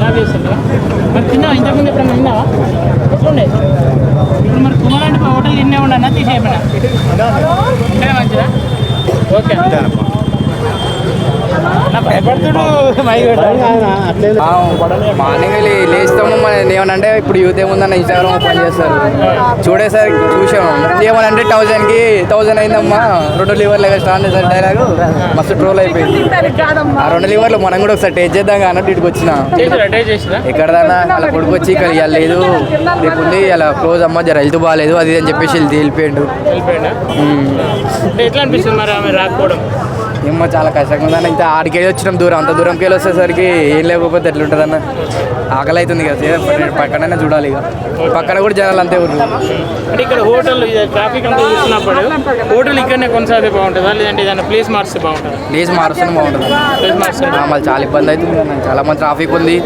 Job చేస్తుందా మరి తిన్నావా ఇంతకుముందు ఎప్పుడన్నా తిన్నావా ఎట్లుండే ఇప్పుడు మరి కుమార్ అంటే హోటల్ తిన్నే ఉండన్నా తీసేయమన్నా మంచిదా ఓకే మార్నింగ్ వెళ్ళి లేస్తాము మన ఏమనంటే ఇప్పుడు యూత్ ఏముందన్న ఇన్స్టాగ్రామ్ ఓపెన్ చేస్తారు. చూడేసరికి చూసాము ఏమనంటే థౌజండ్కి థౌజండ్ అయిందమ్మా. రెండు లివర్లు స్టార్ట్ చేశారు డైలాగ్ మస్తు ట్రోల్ అయిపోయింది. ఆ రెండు లివర్లు మనం కూడా ఒకసారి టేస్ట్ చేద్దాం అన్నట్టు ఇటుకు వచ్చిన. ఎక్కడదన్నా అలా కొడుకు వచ్చి ఇక్కడ ఇవాళ లేదు. రేపు ఉంది అలా క్లోజ్ అమ్మ జర హెల్త్ బాగాలేదు అది ఇది అని చెప్పేసి వెళ్ళి తేలిపోయాడు? వెళ్ళిపోయిందా అంటే ఎట్లా అనిపిస్తుంది మరి ఆమె రాకపోవడం? ఏమో చాలా కష్టంగా ఉందన్న. ఇంత ఆడికి వెళ్ళి వచ్చినాం దూరం. అంత దూరంకి వెళ్ళి వచ్చేసరికి ఏం లేకపోతే ఎట్లుంటుంది అన్న ఆకలి అవుతుంది కదా పక్కనైనా చూడాలి ఇక. పక్కన కూడా జనాలు అంతే ఊరు అంటే ఇక్కడ హోటల్ ట్రాఫిక్ అంతా చూస్తున్నప్పుడు హోటల్ ఇక్కడనే కొనసాగితే బాగుంటుందా? లేదంటే ఏదైనా ప్లేస్ మారిస్తే బాగుంటుందా? ప్లేస్ మారుస్తూనే బాగుంటుంది ప్లేస్ మారిస్తే మళ్ళీ చాలా ఇబ్బంది అవుతుంది. చాలా మంది ట్రాఫిక్ ఉంది.